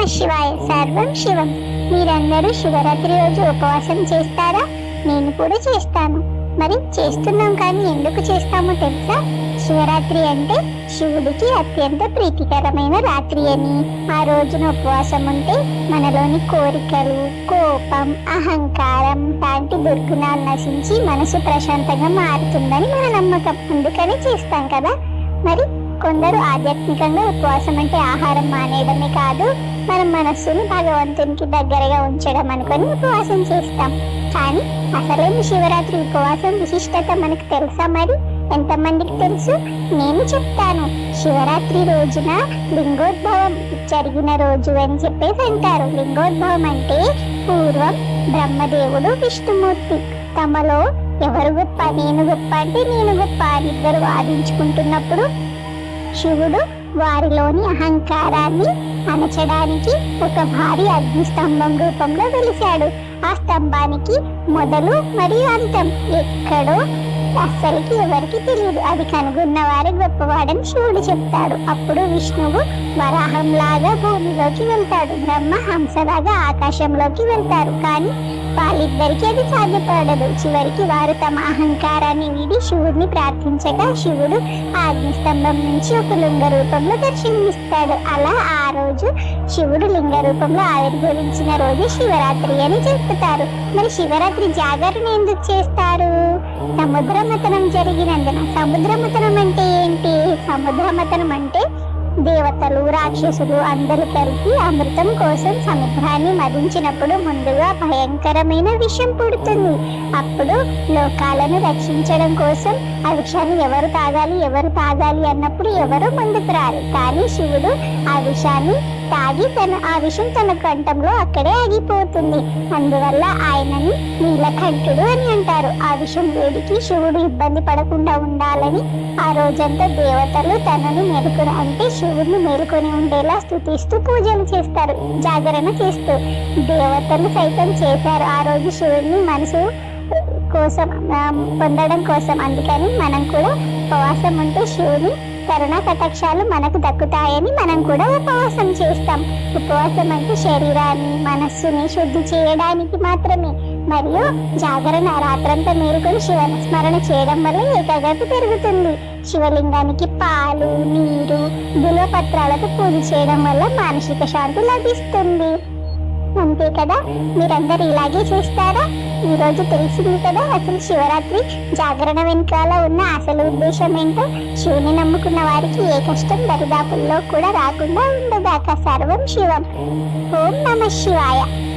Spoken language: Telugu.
నమ శివాయ సర్వం శివం. మీరందరూ శివరాత్రి రోజు ఉపవాసం చేస్తారా? నేను కూడా చేస్తాను. మరి చేస్తున్నాం కానీ ఎందుకు చేస్తామో తెలుసా? శివరాత్రి అంటే శివుడికి అత్యంత ప్రీతికరమైన రాత్రి అని. ఆ రోజున ఉపవాసం ఉంటే మనలోని కోరికలు కోపం అహంకారం లాంటి దుర్గుణాలు నశించి మనసు ప్రశాంతంగా మారుతుందని మన నమ్మకం. అందుకని చేస్తాం కదా. మరి కొందరు ఆధ్యాత్మికంగా ఉపవాసం అంటే ఆహారం మానేయడమే కాదు మన మనస్సుని భగవంతునికి దగ్గరగా ఉంచడం అనుకొని ఉపవాసం చేస్తాం. కానీ అసలైన శివరాత్రి ఉపవాసం విశిష్టత మనకు తెలుసా మరి? ఎంతమందికి తెలుసు? నేను చెప్తాను. శివరాత్రి రోజున లింగోద్భవం జరిగిన రోజు అని చెప్పేసి అంటారు. లింగోద్భవం అంటే పూర్వం బ్రహ్మదేవుడు విష్ణుమూర్తి. తమలో ఎవరు గొప్ప నేను గొప్ప అంటే నేను గొప్ప అని ఇద్దరు వాదించుకుంటున్నప్పుడు శివుడు వారిలోని అహంకారాన్ని అణచడానికి ఒక భారీ అగ్ని స్తంభం రూపంలో వెలిశాడు. ఆ స్తంభానికి మొదలు మరియు అంతం ఎక్కడో అస్సలకి ఎవరికి తెలియదు. అది కనుగొన్న వారి గొప్పవాడని శివుడు చెప్తాడు. అప్పుడు విష్ణువు వరాహంలాగా భూమిలోకి వెళ్తాడు. బ్రహ్మ హంసలాగా ఆకాశంలోకి వెళ్తారు. కానీ వాళ్ళిద్దరికీ అది సాధ్యపడదు. చివరికి వారు తమ అహంకారాన్ని వీడి శివుడిని ప్రార్థించగా శివుడు ఆ అగ్నిస్తంభం నుంచి ఒక లింగ రూపంలో దర్శనమిస్తాడు. అలా ఆ రోజు శివుడు లింగ రూపంలో ఆవిర్భవించిన రోజు శివరాత్రి అని చెప్తారు. మరి శివరాత్రి జాగరణ ఎందుకు చేస్తారు? సముద్రమతనం జరిగినందున సముద్రమతనం అంటే ఏంటి? సముద్రమతనం అంటే దేవతలు రాక్షసులు అందరూ కలిపి అమృతం కోసం సముద్రాన్ని మదించినప్పుడు ముందుగా భయంకరమైన విషం పుడుతుంది. అప్పుడు లోకాలను రక్షించడం కోసం ఆ విషాన్ని ఎవరు తాగాలి ఎవరు తాగాలి అన్నప్పుడు ఎవరు ముందుకు రారు. కానీ శివుడు ఆ విషాన్ని తాగి తన ఆ విషం తన కంఠంలో అక్కడే ఆగిపోతుంది. అందువల్ల ఆయనని నీలకంఠుడు అని అంటారు. ఆ విషం వేడికి శివుడు ఇబ్బంది పడకుండా ఉండాలని ఆ రోజంతా దేవతలు తనని మేలుకొని అంటే శివుడిని మేలుకొని ఉండేలా స్తుతిస్తూ పూజలు చేస్తారు జాగరణ చేస్తూ. దేవతలు సైతం చేశారు. ఆ రోజు శివుడిని మనసు కోసం పొందడం కోసం. అందుకని మనం కూడా ఉపవాసం ఉంటే శివుని కరుణ కటాక్షాలు మనకు దక్కుతాయని మనం కూడా ఉపవాసం చేస్తాం. ఉపవాసం అంటే శరీరాన్ని మనస్సుని శుద్ధి చేయడానికి మాత్రమే మరియు జాగరణ రాత్రంతా మేలుకొని శివన స్మరణ చేయడం వల్ల ఏకాగ్రత పెరుగుతుంది. శివలింగానికి పాలు నీరు బిల్వపత్రాలతో పూజ చేయడం వల్ల మానసిక శాంతి లభిస్తుంది. అంతే కదా? మీరందరూ ఇలాగే చేస్తారా? ఈ రోజు తెలిసింది కదా అసలు శివరాత్రి జాగరణ వెనకాల ఉన్న అసలు ఉద్దేశం ఏంటో? శివుని నమ్ముకున్న వారికి ఏ కష్టం దరిదాపుల్లో కూడా రాకుండా ఉండగాక సర్వం శివం. ఓం నమ శివాయ.